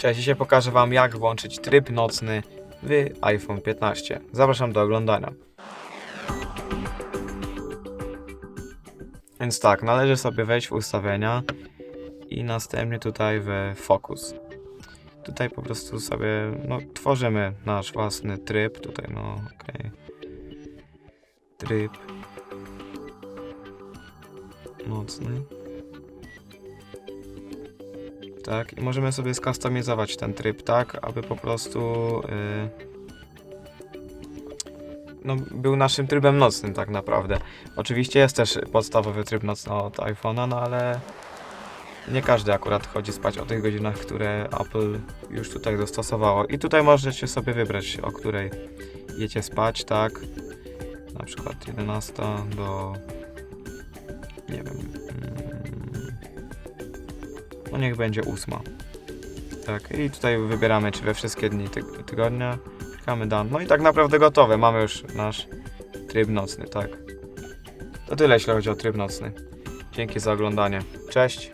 Cześć, dzisiaj pokażę Wam jak włączyć tryb nocny w iPhone 15. Zapraszam do oglądania. Więc tak, należy sobie wejść w ustawienia i następnie tutaj we Focus. Tutaj po prostu sobie, no, tworzymy nasz własny tryb. Tutaj, no, okej. Tryb nocny. Tak, i możemy sobie skustomizować ten tryb tak, aby po prostu yy, no, był naszym trybem nocnym tak naprawdę. Oczywiście jest też podstawowy tryb nocny od iPhone'a, no ale nie każdy akurat chodzi spać o tych godzinach, które Apple już tutaj dostosowało. I tutaj możecie sobie wybrać, o której jecie spać, tak? Na przykład 11 do No niech będzie 8. Tak, i tutaj wybieramy, czy we wszystkie dni tyg- tygodnia. Klikamy dan. No i tak naprawdę gotowe. Mamy już nasz tryb nocny, tak. To tyle, jeśli chodzi o tryb nocny. Dzięki za oglądanie. Cześć.